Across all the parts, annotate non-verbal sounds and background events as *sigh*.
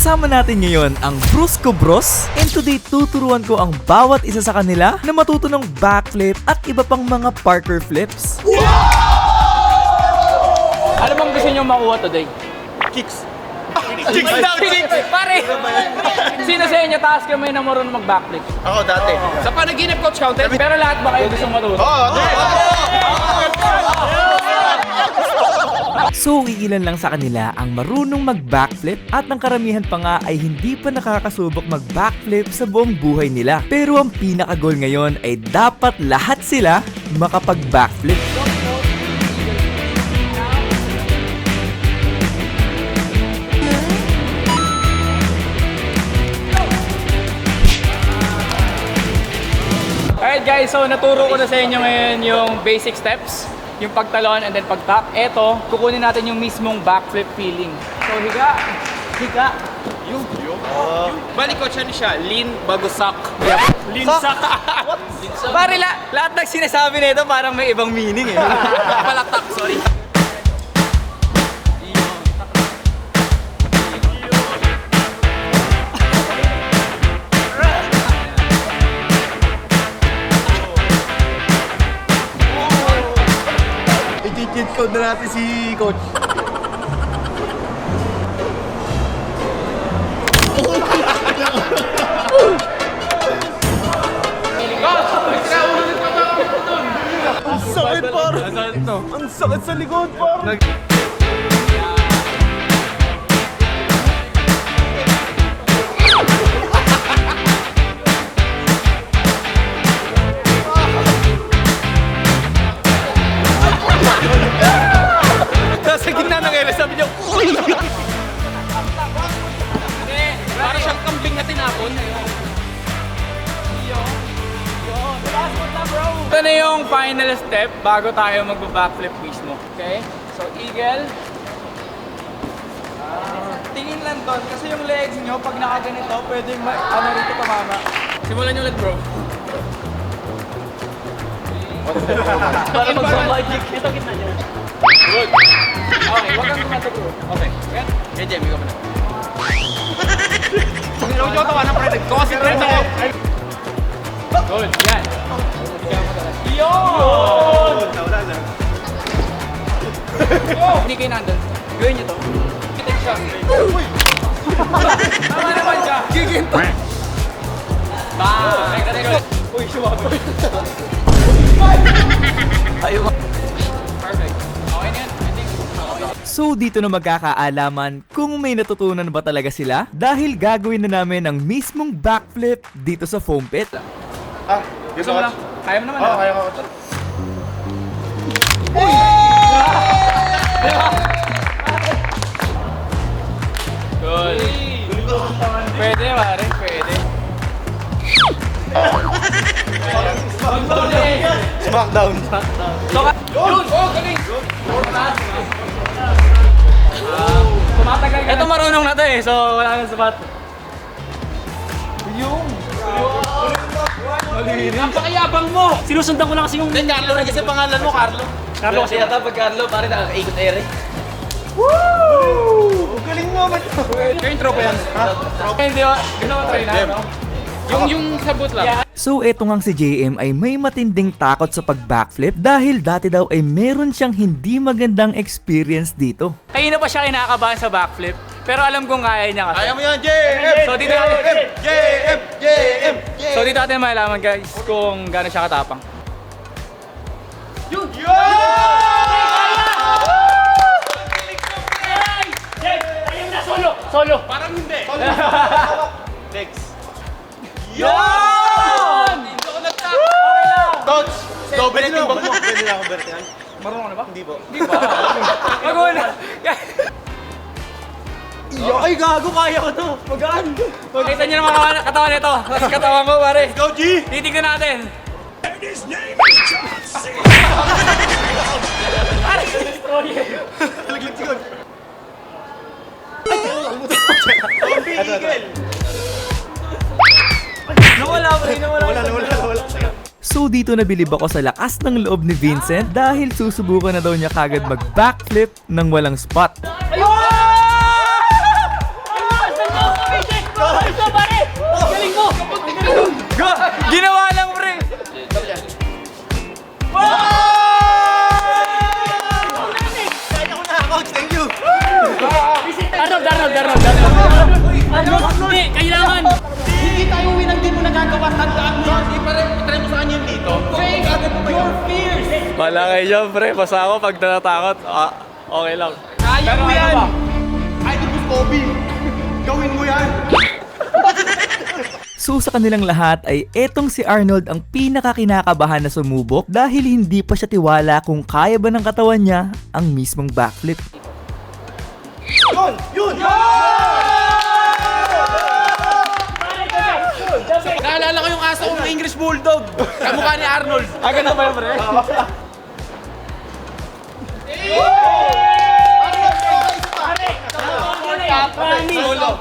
Kasama natin ngayon ang Brusco Bros and today tuturuan ko ang bawat isa sa kanila na matuto ng backflip at iba pang mga Parker flips. Ano bang gusto nyo makuha today? Kicks. Kicks down! Pare! Sino sa inyo taas kamay na marunong mag-backflip? Ako dati. Sa panaginip coach counted? Pero lahat ba kayo gusto matuto? Oo, So, iilan lang sa kanila ang marunong mag-backflip at ang karamihan pa nga ay hindi pa nakakasubok mag-backflip sa buong buhay nila. Pero ang pinaka-goal ngayon ay dapat lahat sila makapag-backflip. Alright guys, so naturo ko na sa inyo ngayon yung basic steps, yung pagtalon and then pag-tap. Eto, kukunin natin yung mismong backflip feeling. So higa, higa, yung, yung, Balik ko siya ni siya, lean, bagusak. Yep. Lean *laughs* sak. Pare, la, lahat ng sinasabi nito parang may ibang meaning eh. *laughs* Palatak, sorry. I-cheat code na natin si coach. Ang sakit par! Ang sakit sa likod par! Ito na yung final step bago tayo magba-backflip mismo. Okay? So, eagle. Ah, tingin lang doon kasi yung legs nyo, pag nakaganito, pwedeng ma- ano rito tumama. Simulan nyo ulit, bro. Para mag-magic. Ito kita nyo. Good. Okay, wag kang tumatak bro. Okay. Yan. Yan, Jemmy, ka muna. *laughs* Huwag nyo tawa ng pre. Concentrate ako. Good. Yan. Yun! Oh! Hindi kayo nandun. Gawin nyo to. Kitik siya. Tama naman siya. Giginto. Ba! Teka, teka. Uy, shuwa. Ayaw Perfect. Okay na. So dito na magkakaalaman kung may natutunan ba talaga sila dahil gagawin na namin ang mismong backflip dito sa foam pit. Ah, Gusto mo lang? Kaya mo naman. Oo, ah. kaya ko. Good. Pwede, pare. Pwede. Smackdown. Ka- yun! Oh, galing! Tumatagal ka. Ito marunong na to eh, so wala nang sapat. Yung! Napakayabang mo! Sinusundan ko lang kasi yung... Carlo na kasi pangalan mo, Carlo. Carlo kasi yata pag Carlo, pare nakakaikot ere. Galing mo man. Yung intro pa yan. Ha? Hindi ba? Gusto mo try na, no? Yung, yung sabot lang. So eto ngang si JM ay may matinding takot sa pag-backflip dahil dati daw ay meron siyang hindi magandang experience dito. Kanina pa siya kinakabahan sa backflip, pero alam kong kaya niya kasi. Kaya mo yan, JM! So dito natin, JM! JM! so dito natin malalaman guys kung gaano siya katapang. Ayun kaya ko to. Magaan. Kita niyo naman katawan- katawan nito. Katawan ko, pare. Go, G! Titignan natin. Talaglag sigod. Ay, Eagle! Nawala pa rin, nawala. Wala, wala, wala. So dito nabilib ako sa lakas ng loob ni Vincent dahil susubukan na daw niya kagad mag-backflip ng walang spot. Ayun! Ginawa lang, pre! Arnold, Arnold, Arnold, Arnold. Arnold, hindi, kailangan. Hindi tayo uwi ng di mo nagagawa. Tandaan mo. Hindi pa rin. Itry mo sa kanya dito. Face your fears. Wala kayo dyan, pre. Basta ako pag natatakot, ah, okay lang. Kaya mo yan. ba? Ay, di Kobe. Gawin mo yan. So sa kanilang lahat ay etong si Arnold ang pinakakinakabahan na sumubok dahil hindi pa siya tiwala kung kaya ba ng katawan niya ang mismong backflip. Yun! Yun! Naalala ko yung aso kong English Bulldog. Kamukha ni Arnold. Ah, ganun ba yun, pre? *laughs*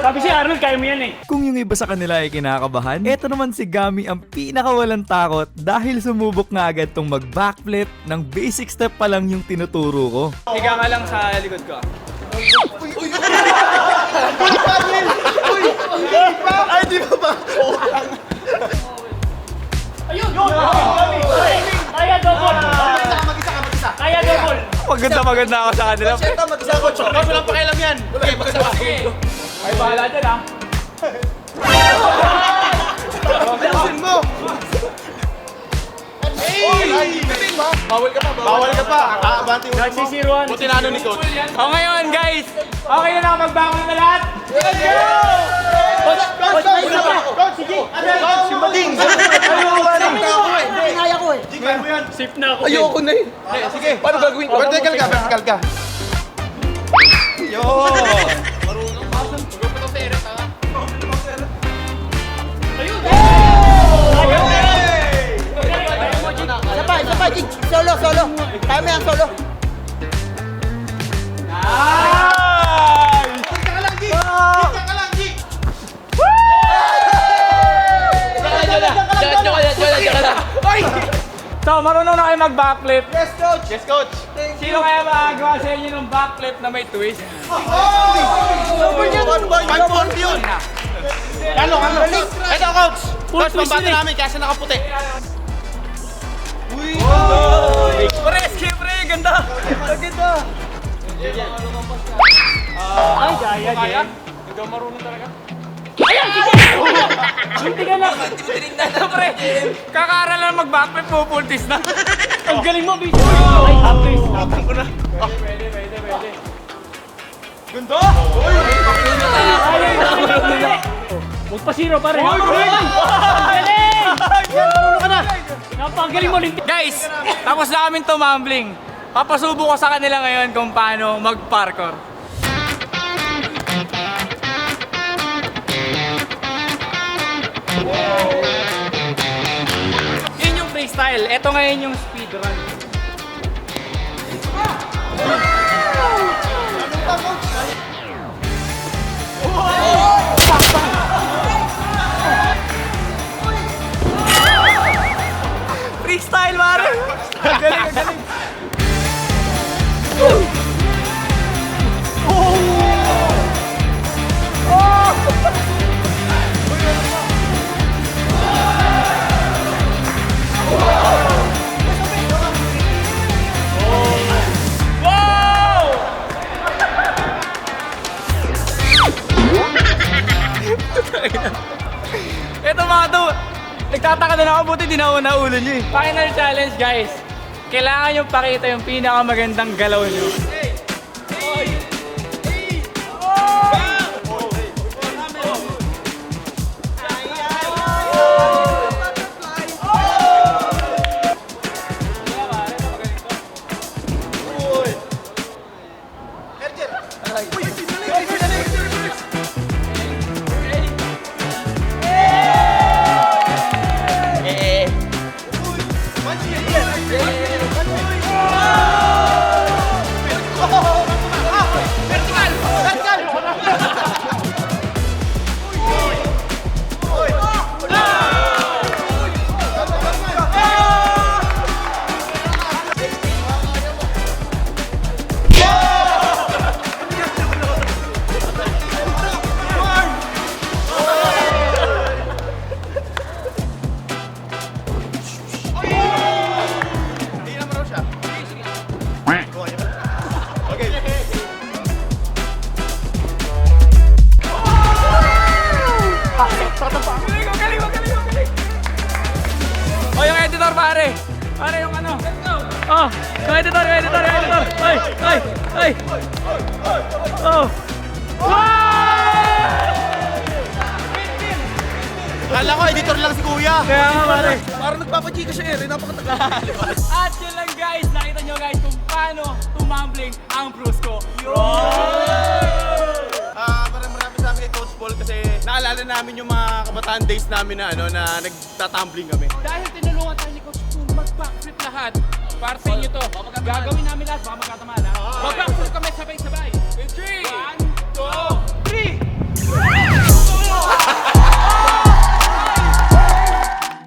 Sabi si Arnold, kaya mo yan eh. Kung yung iba sa kanila ay kinakabahan, eto naman si Gami ang pinakawalang takot dahil sumubok nga agad tong mag-backflip ng basic step pa lang yung tinuturo ko. Higa ka lang sa likod ko. Double. Maganda maganda ako sa kanila. Siyempre, mag-isa ko. Mo lang pakialam yan. Okay, mag-isa. Ay, bahala dyan, ah. Tapusin mo. Ay! Bawal ka pa, bawal ka pa. Aabante mo. Nagsisiruan. Buti na ano ni Coach. O ngayon, guys, okay na nakapagbangon na lahat? Coach, coach, coach, sige. Coach, si Bading. Ayoko ba rin? Hindi, kaya ko eh. Na ako. Ayoko na eh. Sige, paano gagawin ko? Vertical ka, vertical ka. Yo! Isa pa, isa pa, Jig. Solo, solo. Kaya mo yan, solo. Dito So, marunong na kayo mag-backflip. Yes, coach! Yes, coach! Sino kaya makagawa sa inyo ng backflip na may twist? Ano ba? 540 yun! Kalo, kalo. Ito, coach! Coach, twist pambata yun eh. namin kasi nakaputi. Pre, escape pre, ganda! Ganda! Ay, kaya, Kaya? Jen. Ikaw marunong talaga? Ayan. Hindi ka na. Ito pre, kakaaral lang mag-backflip, pupultis na. Ang galing mo, bitch. Ay, half-twist. Pwede, pwede, pwede. Ganda! Ay, Huwag pa zero, pare. Ang galing! Marunong ka na. Napakagaling mo, Linti. Guys, tapos na kaming tumambling. Papasubo ko sa kanila ngayon kung paano mag-parkour. Yun yung freestyle. Ito ngayon yung speedrun. Freestyle, mare! Galing, galing. Ito mga to, nagtataka na ako, buti di na ako naulo eh. Final challenge guys, kailangan nyo pakita yung pinakamagandang galaw nyo. Kaya editor, kaya editor, kaya editor. Ay, ay, ay. Oh. Kala ko, editor lang si Kuya. Kaya nga, pare. Parang nagpapachika siya eh. Napakatagal. At yun lang guys, nakita nyo guys kung paano tumambling ang Brusco. Yo! Ah, parang marami sa amin kay Coach Paul kasi naalala namin yung mga kabataan days namin na ano na nagtatumbling kami. Dahil tinulungan tayo ni Coach Paul mag-backflip lahat, para sa inyo to. Gagawin namin lahat, baka magkatamaan ha. Mag-backflip kami sabay-sabay. In 3, 1, 2, 3!